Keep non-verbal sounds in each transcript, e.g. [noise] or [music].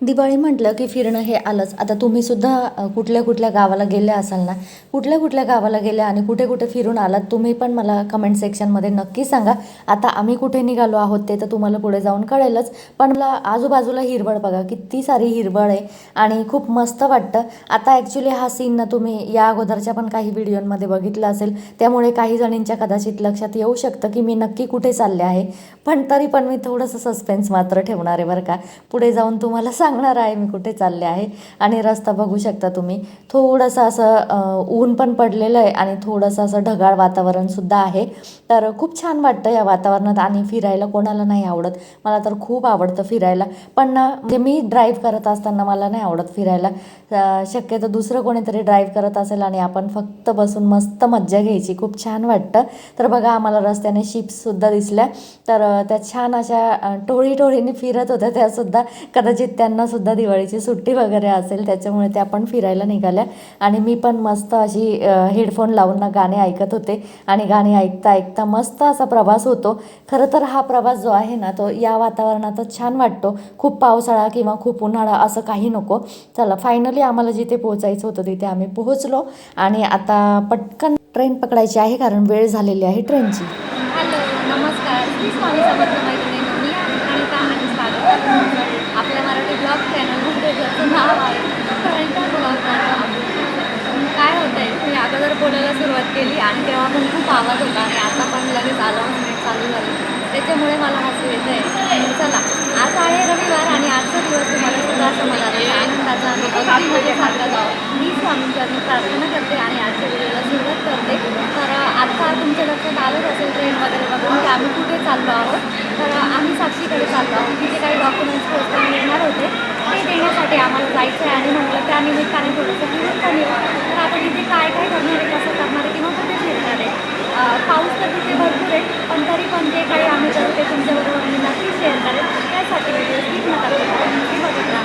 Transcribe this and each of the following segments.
दिवाळी म्हटलं की फिरणं हे आलंच. आता तुम्ही सुद्धा कुठल्या कुठल्या गावाला गेल्या असाल ना कुठल्या कुठल्या गावाला गेल्या आणि कुठे कुठे फिरून आलात तुम्ही पण मला कमेंट सेक्शनमध्ये नक्की सांगा. आता आम्ही कुठे निघालो आहोत ते तर तुम्हाला पुढे जाऊन कळेलच. पण मला आजूबाजूला हिरवळ बघा किती सारी हिरवळ आहे आणि खूप मस्त वाटतं. आता ॲक्च्युली हा सीन ना तुम्ही या अगोदरच्या पण काही व्हिडिओमध्ये बघितला असेल. त्यामुळे काही जणींच्या कदाचित लक्षात येऊ शकतं की मी नक्की कुठे चालले आहे. पण तरी पण मी थोडंसं सस्पेन्स मात्र ठेवणार आहे बरं का. पुढे जाऊन तुम्हाला सांग सांगणार आहे मी कुठे चालले आहे. आणि रस्ता बघू शकता तुम्ही. थोडंसं असं ऊन पण पडलेलं आहे आणि थोडंसं असं ढगाळ वातावरणसुद्धा आहे. तर खूप छान वाटतं या वातावरणात आणि फिरायला कोणाला नाही आवडत. मला तर खूप आवडतं फिरायला. पण ना म्हणजे मी ड्राईव्ह करत असताना मला नाही आवडत फिरायला. शक्यतो दुसरं कोणीतरी ड्राईव्ह करत असेल आणि आपण फक्त बसून मस्त मज्जा घ्यायची. खूप छान वाटतं. तर बघा आम्हाला रस्त्याने शिप्ससुद्धा दिसल्या. तर त्या छान अशा टोळी टोळीने फिरत होत्या. त्यासुद्धा कदाचित त्यांना सुद्धा दिवाळीची सुट्टी वगैरे असेल त्याच्यामुळे त्या पण फिरायला निघाल्या. आणि मी पण मस्त अशी हेडफोन लावून ना गाणे ऐकत होते. आणि गाणी ऐकता ऐकता मस्त असा प्रवास होतो. खरं तर हा प्रवास जो आहे ना तो या वातावरणातच छान वाटतो. खूप पावसाळा किंवा खूप उन्हाळा असं काही नको. चला फायनली आम्हाला जिथे पोहोचायचं होतं तिथे आम्ही पोहोचलो. आणि आता पटकन ट्रेन पकडायची आहे कारण वेळ झालेली आहे ट्रेनची हॅलो नमस्कार मी स्वामी समर्थ मैत्रिणी मी आणि का आणि स्वागत आहे तुमचं आपल्या मराठी ब्लॉग चॅनलमध्ये ज्याचं नाव आहे प्रणिता ब्लॉग काय होतं आहे मी अगोदर बोलायला सुरुवात केली आणि तेव्हा पण खूप आवाज होता आणि आता पण लगेच अनाऊन्समेंट चालू झाली. त्याच्यामुळे मला हसू येतं आहे चला आज आहे रविवार आणि आजचा दिवस तुम्हाला सुद्धा असं मला आनंदाचा आणि भक्तीमध्ये साजरा जावं. मी स्वामींच्यानी प्रार्थना करते आणि आजच्या व्हिडिओला सुरुवात करते. तर आता तुमच्या लक्षात आलंच असेल ट्रेन वगैरे बघून की आम्ही कुठे चाललो आहोत. तर आम्ही साक्षीकडे चाललो आहोत. तिथे काही डॉक्युमेंट्स पोस्टाने मिळणार होते. ते देण्यासाठी आम्हाला जायचं आहे आणि म्हटलं त्यानिमित्ताने थोडंसं तर आता तिथे काय काय करणार आहे कसं करणार आहे किंवा कुठे फिरणार आहे अं, पाऊस तर तिथे भरपूर आहे पण तरी पण जे काही आम्ही करू ते तुमच्याबरोबर मी नक्की शेअर करेन त्यासाठी व्हिडिओ स्किप नका करू नक्की बघत राहा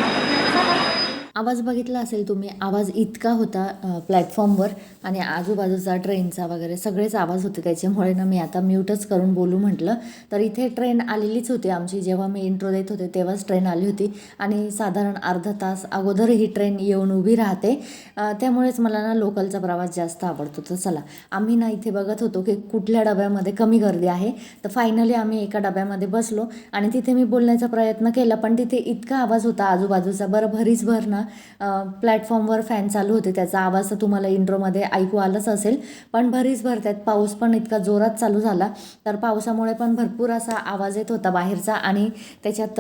चला आवाज बघितला असेल तुम्ही आवाज इतका होता प्लॅटफॉर्मवर आणि आजूबाजूचा ट्रेनचा वगैरे सगळेच आवाज होते त्याच्यामुळे ना मी आता म्यूटच करून बोलू म्हटलं. तर इथे ट्रेन आलेलीच होती आमची जेव्हा मी इंट्रो देत होते तेव्हाच ट्रेन आली होती. आणि साधारण अर्धा तास अगोदर ही ट्रेन येऊन उभी राहते. त्यामुळेच मला ना लोकलचा प्रवास जास्त आवडतो. तर चला आम्ही ना इथे बघत होतो की कुठल्या डब्यामध्ये कमी गर्दी आहे. तर फायनली आम्ही एका डब्यामध्ये बसलो आणि तिथे मी बोलण्याचा प्रयत्न केला पण तिथे इतका आवाज होता आजूबाजूचा बरं भरीच भर ना. प्लॅटफॉर्मवर फॅन चालू होते. त्याचा आवाज तर तुम्हाला इंट्रोमध्ये ऐकू आलंच असेल. पण भरीच भर त्यात पाऊस पण इतका जोरात चालू झाला. तर पावसामुळे पण भरपूर असा आवाज येत होता बाहेरचा आणि त्याच्यात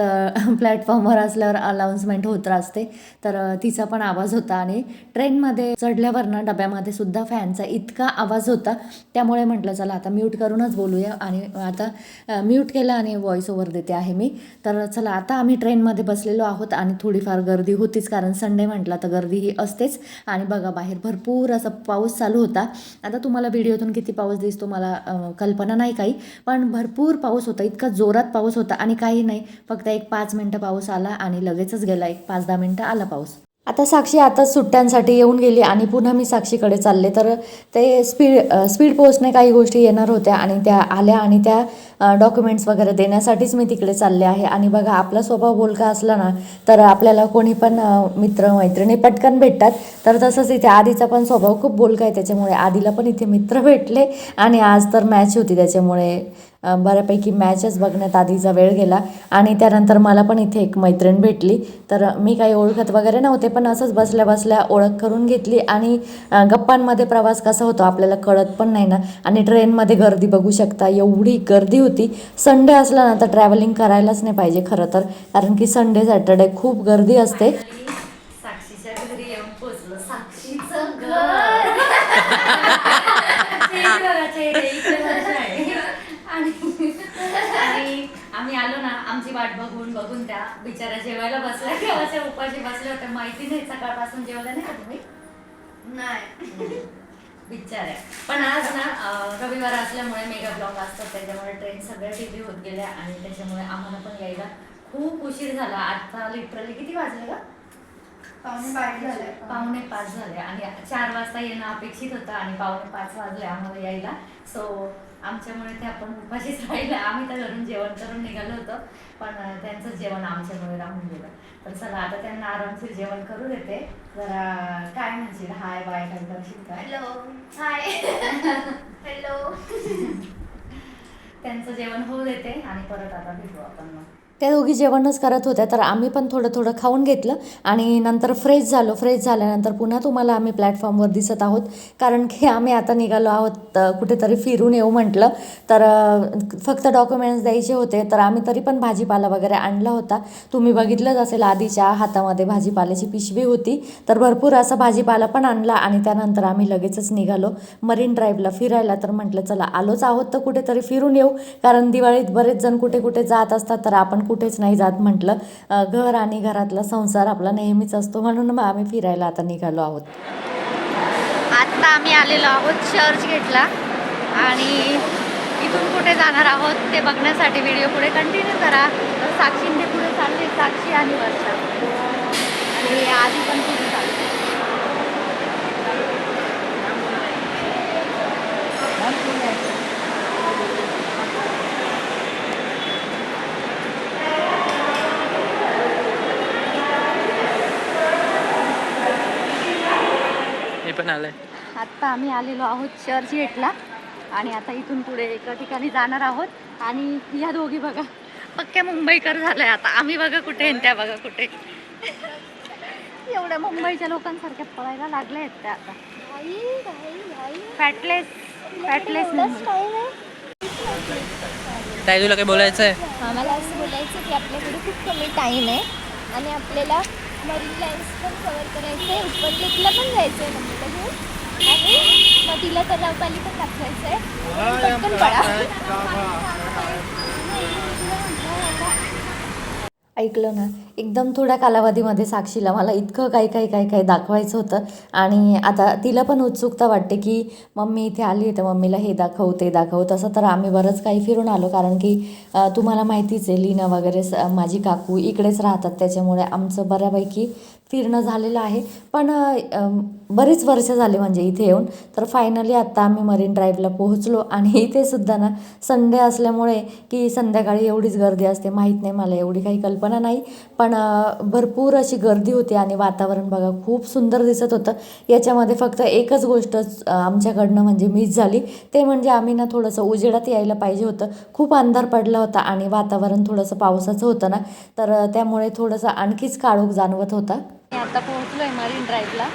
प्लॅटफॉर्मवर [laughs] असल्यावर अनाऊन्समेंट होत असते. तर तिचा पण आवाज होता आणि ट्रेनमध्ये चढल्यावर ना डब्यामध्ये सुद्धा फॅनचा इतका आवाज होता. त्यामुळे म्हटलं चला आता म्यूट करूनच बोलूया. आणि आता म्यूट केलं आणि व्हॉइस ओव्हर देते आहे मी. तर चला आता आम्ही ट्रेनमध्ये बसलेलो आहोत आणि थोडीफार गर्दी होतीच कारण संडे म्हटला तर गर्दी ही असतेच. आणि बघा बाहेर भरपूर असा पाऊस चालू होता. आता तुम्हाला व्हिडिओतून किती पाऊस दिसतो मला कल्पना नाही काही. पण भरपूर पाऊस होता. इतका जोरात पाऊस होता आणि काही नाही. फक्त एक पाच मिनटं पाऊस आला आणि लगेचच गेला. एक पाच दहा मिनटं आला पाऊस. आता साक्षी आता सुट्ट्यांसाठी येऊन गेली आणि पुन्हा मी साक्षीकडे चालले. तर ते स्पीड स्पीड पोस्टने काही गोष्टी येणार होत्या आणि त्या आल्या आणि त्या डॉक्युमेंट्स वगैरे देण्यासाठीच मी तिकडे चालले आहे. आणि बघा आपला स्वभाव बोलका असला ना तर आपल्याला कोणी पण मित्र मैत्रिणी पटकन भेटतात. तर तसंच इथे आधीचा पण स्वभाव खूप बोलका आहे त्याच्यामुळे. आधीला पण इथे मित्र भेटले आणि आज तर मॅच होती त्याच्यामुळे. बऱ्यापैकी मॅचच बघण्यात आधीचा वेळ गेला आणि त्यानंतर मला पण इथे एक मैत्रीण भेटली. तर मी काही ओळखत वगैरे नव्हते पण असंच बसल्या बसल्या ओळख करून घेतली आणि गप्पांमध्ये प्रवास कसा होतो आपल्याला कळत पण नाही ना. आणि ट्रेनमध्ये गर्दी बघू शकता एवढी गर्दी होती. संडे असला ना तर ट्रॅव्हलिंग करायलाच नाही पाहिजे खरं तर. कारण की संडे सॅटर्डे खूप गर्दी असते साक्षीच्या घरी येऊन पोहोचलो साक्षीचं घर चेहरे बघा, चेहरे, इकडे बघा आहे. आणि आणि आम्ही आलो ना आमची वाट बघून बघून त्या बिचारा जेवायला बसल्या. [laughs] केव्हाच्या उपाशी बसल्या होत्या माहिती नाही सकाळपासून जेवल्या नाही का तुम्ही? नाही. [laughs] बिचाऱ्या. पण आज ना रविवार असल्यामुळे मेगा ब्लॉक असतात त्याच्यामुळे ट्रेन सगळ्या टिव्ही होत गेल्या आणि त्याच्यामुळे आम्हाला पण यायला खूप उशीर झाला. आता लिटरली किती वाजले का पावणे पाच झाले. आणि चार वाजता येणं अपेक्षित होतं आणि पावणे पाच वाजले आम्हाला यायला. सो आमच्यामुळे ते आपण उपाशीच राहिले. आम्ही तर घरून जेवण करून निघालो होतो पण त्यांचं जेवण आमच्यामुळे राहून गेलं. तर चला आता त्यांना आरामशीर जेवण करू देते. जरा काय म्हणशील? हाय बाय काय करशील काय? हॅलो. हाय. [laughs] हॅलो. [laughs] त्यांचं जेवण होऊ देते आणि परत आता भेटू आपण मग. त्या दोघी जेवणच करत होत्या तर आम्ही पण थोडं थोडं खाऊन घेतलं आणि नंतर फ्रेश झालो. फ्रेश झाल्यानंतर पुन्हा तुम्हाला आम्ही प्लॅटफॉर्मवर दिसत आहोत. कारण की आम्ही आता निघालो आहोत कुठेतरी फिरून येऊ म्हटलं. तर फक्त डॉक्युमेंट्स द्यायचे होते तर आम्ही तरी पण भाजीपाला वगैरे आणला होता. तुम्ही बघितलंच असेल आधीच्या हातामध्ये भाजीपाल्याची पिशवी होती. तर भरपूर असा भाजीपाला पण आणला आणि त्यानंतर आम्ही लगेचच निघालो. मरीन ड्राईव्हला फिरायला तर म्हटलं चला आलोच आहोत तर कुठेतरी फिरून येऊ. कारण दिवाळीत बरेच जण कुठे कुठे जात असतात तर आपण कुठेच नाही जात म्हटलं. घर आणि घरातला संसार आपला नेहमीच असतो म्हणून मग आम्ही फिरायला आता निघालो आहोत. आत्ता आम्ही आलेलो आहोत चर्च गेटला आणि इथून कुठे जाणार आहोत ते बघण्यासाठी व्हिडिओ पुढे कंटिन्यू करा. तर साक्षींचे पुढे चालले साक्षी आणि वर्षा. आणि आधी पण पुढे पण आलंय आत्ता आम्ही आलेलो आहोत चर्च गेटला आणि आता इथून पुढे एका ठिकाणी जाणार आहोत. आणि या दोघी बघा पक्क्या मुंबईकर झालंय आता. आम्ही बघा कुठे आणि त्या बघा कुठे. एवढ्या मुंबईच्या लोकांसारख्या पळायला लागल्या आहेत त्या आता. फॅटलेस फॅटलेस ताई तुला काय बोलायचं आहे आम्हाला असं बोलायचं की आपल्याकडे खूप कमी टाईम आहे आणि आपल्याला मरीन लाईन्स पण कवर करायचं आहे उपरलेटला पण जायचं आहे मम्मीला घेऊन आणि मग तिला तलावपाली पण दाखवायचं आहे पटकन पळा ऐकलं ना? एकदम थोड्या कालावधीमध्ये साक्षीला मला इतकं काही काही काही काही दाखवायचं होतं. आणि आता तिला पण उत्सुकता वाटते की मम्मी इथे आली आहे तर मम्मीला हे दाखव ते दाखव. तसं तर आम्ही बरंच काही फिरून आलो कारण की तुम्हाला माहितीच आहे लीना वगैरे स- माझी काकू इकडेच राहतात. त्याच्यामुळे आमचं बऱ्यापैकी फिरणं झालेलं आहे. पण बरीच वर्ष झाले म्हणजे इथे येऊन. तर फायनली आत्ता आम्ही मरीन ड्राईव्हला पोहोचलो. आणि इथे सुद्धा ना संडे असल्यामुळे की संध्याकाळी एवढीच गर्दी असते माहीत नाही मला एवढी काही कल्पना नाही. पण पण भरपूर अशी गर्दी होती आणि वातावरण बघा खूप सुंदर दिसत होतं. याच्यामध्ये फक्त एकच गोष्ट आमच्याकडनं म्हणजे मिस झाली. ते म्हणजे आम्ही ना थोडंसं उजेडात यायला पाहिजे होतं. खूप अंधार पडला होता आणि वातावरण थोडंसं पावसाचं होतं ना. तर त्यामुळे थोडंसं आणखीच काळोख जाणवत होता. मी आता आहे मरीन ड्राईव्हला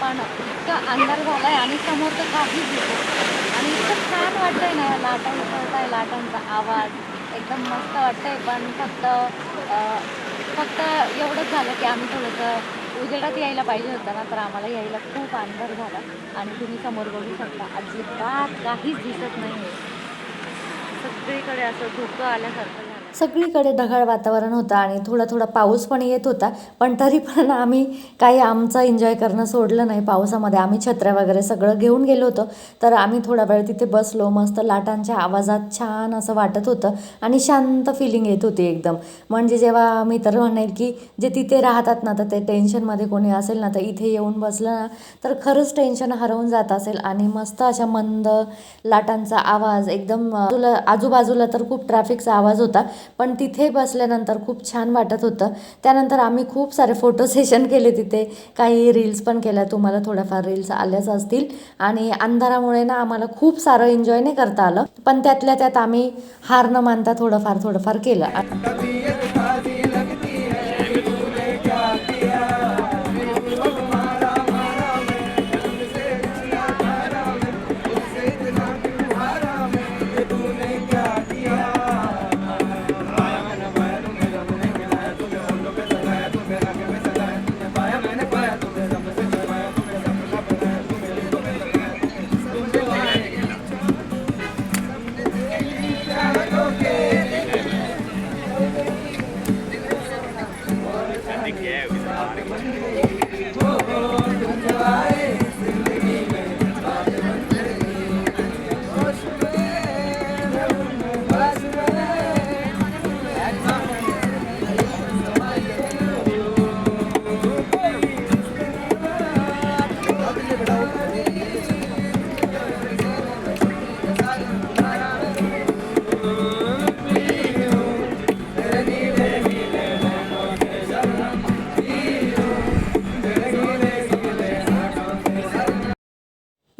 पण इतका अंधार झाला आहे आणि समोर तर काहीच दिसत आणि इतकं छान वाटतंय ना या लाटा आहे लाटांचा आवाज. एकदम मस्त वाटतंय. पण फक्त फक्त एवढंच झालं की आम्ही थोडंसं उजेडात यायला पाहिजे होतं ना तर आम्हाला यायला खूप अंधार झाला. आणि तुम्ही समोर बघू शकता अजिबात काहीच दिसत नाही सगळीकडे असं धुकं आल्यासारखं सगळीकडे ढगाळ वातावरण होतं आणि थोडा थोडा पाऊस पण येत होता. पण तरी पण आम्ही काही आमचं एन्जॉय करणं सोडलं नाही. पावसामध्ये आम्ही छत्र्या वगैरे सगळं घेऊन गेलो होतो. तर आम्ही थोडा वेळ तिथे बसलो. मस्त लाटांच्या आवाजात छान असं वाटत होतं आणि शांत फिलिंग येत होती एकदम. म्हणजे जेव्हा मी तर म्हणेल की जे तिथे राहतात ना तर ते टेन्शनमध्ये कोणी असेल ना तर इथे येऊन बसलं ना तर खरंच टेन्शन हरवून जात असेल. आणि मस्त अशा मंद लाटांचा आवाज एकदम तुला आजूबाजूला तर खूप ट्रॅफिकचा आवाज होता. पण तिथे बसल्यानंतर खूप छान वाटत होतं. त्यानंतर आम्ही खूप सारे फोटो सेशन केले तिथे. काही रील्स पण केल्या. तुम्हाला थोड्याफार रील्स आल्याच असतील. आणि अंधारामुळे ना आम्हाला खूप सारं एन्जॉय नाही करता आलं. पण त्यातल्या त्यात आम्ही हार न मानता थोडंफार थोडंफार केलं.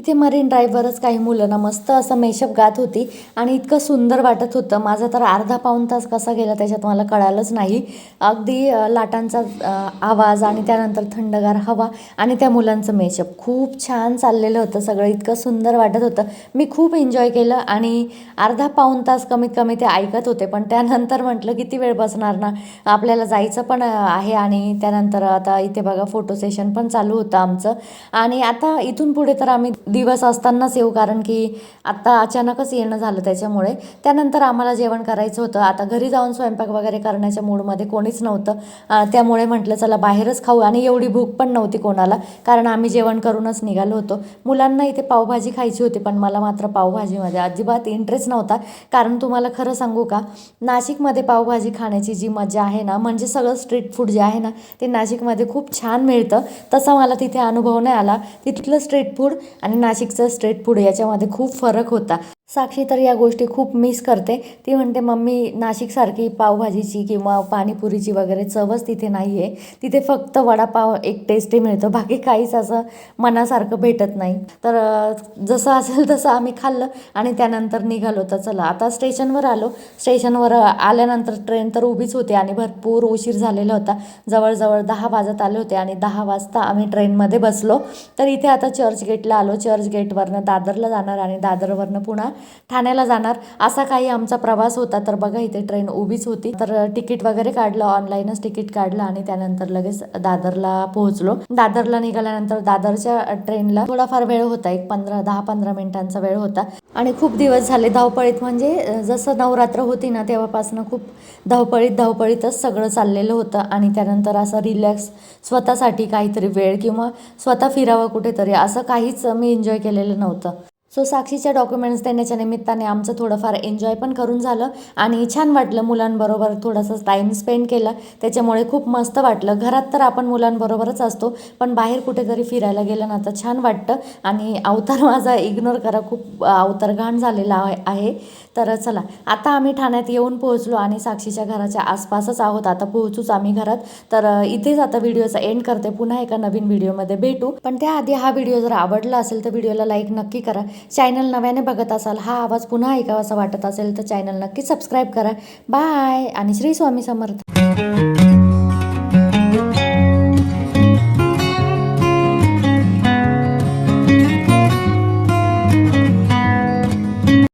इथे मरीन ड्रायव्हरच काही मुलं ना मस्त असं मेशअप गात होती आणि इतकं सुंदर वाटत होतं. माझा तर अर्धा पाऊन तास कसा गेला त्याच्यात मला कळालंच नाही. अगदी लाटांचा आवाज आणि त्यानंतर थंडगार हवा आणि त्या मुलांचं मेशअप. खूप छान चाललेलं होतं सगळं. इतकं सुंदर वाटत होतं. मी खूप एन्जॉय केलं आणि अर्धा पाऊन तास कमीत कमी ते ऐकत होते. पण त्यानंतर म्हटलं किती वेळ बसणार ना? आपल्याला जायचं पण आहे आणि त्यानंतर आता इथे बघा फोटो सेशन पण चालू होतं आमचं. आणि आता इथून पुढे तर आम्ही दिवस असतानाच येऊ कारण की आत्ता अचानकच येणं झालं त्याच्यामुळे. त्यानंतर आम्हाला जेवण करायचं होतं. आता घरी जाऊन स्वयंपाक वगैरे करण्याच्या मूडमध्ये कोणीच नव्हतं. त्यामुळे म्हटलं चला बाहेरच खाऊ. आणि एवढी भूक पण नव्हती कोणाला कारण आम्ही जेवण करूनच निघालो होतो. मुलांना इथे पावभाजी खायची होती पण मला मात्र पावभाजीमध्ये अजिबात इंटरेस्ट नव्हता. कारण तुम्हाला खरं सांगू का नाशिकमध्ये पावभाजी खाण्याची जी मजा आहे ना म्हणजे सगळं स्ट्रीट फूड जे आहे ना ते नाशिकमध्ये खूप छान मिळतं. तसा मला तिथे अनुभव नाही आला. तिथलं स्ट्रीट फूड आणि नाशिकचं स्ट्रेट पुढे याच्यामध्ये खूप फरक होता. साक्षी तर या गोष्टी खूप मिस करते. ती म्हणते मम्मी नाशिकसारखी पावभाजीची किंवा पाणीपुरीची वगैरे चवच तिथे नाही आहे तिथे फक्त वडापाव एक टेस्टी मिळतं. बाकी काहीच असं मनासारखं भेटत नाही. तर जसं असेल तसं आम्ही खाल्लं आणि त्यानंतर निघालो. तर चला आता स्टेशनवर आलो. स्टेशनवर आल्यानंतर ट्रेन तर उभीच होती आणि भरपूर उशीर झालेला होता. जवळजवळ दहा वाजत आले होते आणि दहा वाजता आम्ही ट्रेनमध्ये बसलो. तर इथे आता चर्च गेटला आलो. चर्च गेटवरनं दादरला जाणार आणि दादरवरनं पुन्हा ठाण्याला जाणार. असा काही आमचा प्रवास होता तर बघा इथे ट्रेन उभीच होती. तर तिकीट वगैरे काढलं ऑनलाईनच तिकीट काढलं आणि त्यानंतर लगेच दादरला पोहोचलो. दादरला निघाल्यानंतर दादरच्या ट्रेनला थोडाफार वेळ होता एक पंधरा दहा पंधरा मिनिटांचा वेळ होता. आणि खूप दिवस झाले धावपळीत म्हणजे जसं नवरात्र होती ना तेव्हापासून खूप धावपळीत धावपळीतच सगळं चाललेलं होतं. आणि त्यानंतर असं रिलॅक्स स्वतःसाठी काहीतरी वेळ किंवा स्वतः फिरावं कुठेतरी असं काहीच मी एन्जॉय केलेलं नव्हतं. सो साक्षीच्या डॉक्युमेंट्स देण्याच्या निमित्ताने आमचं थोडंफार एन्जॉय पण करून झालं आणि छान वाटलं मुलांबरोबर थोडासा टाईम स्पेंड केला. त्याच्यामुळे खूप मस्त वाटलं. घरात तर आपण मुलांबरोबरच असतो पण बाहेर कुठेतरी फिरायला गेलं ना तर छान वाटतं. आणि अवतार [laughs] माझा इग्नोर करा खूप अवतार घाण झालेला आहे- आहे. तर चला आता आम्ही ठाण्यात येऊन पोहोचलो आणि साक्षीच्या घराच्या आसपासच आहोत. आता पोहोचूच आम्ही घरात. तर इथेच आता व्हिडिओचा एंड करते. पुन्हा एका नवीन व्हिडिओमध्ये भेटू. पण त्याआधी हा व्हिडिओ जर आवडला असेल तर व्हिडिओला लाईक नक्की करा. चॅनल नव्याने बघत असाल हा आवाज पुन्हा ऐकावासा वाटत असेल तर चॅनल नक्की सबस्क्राईब करा. बाय आणि श्री स्वामी समर्थ.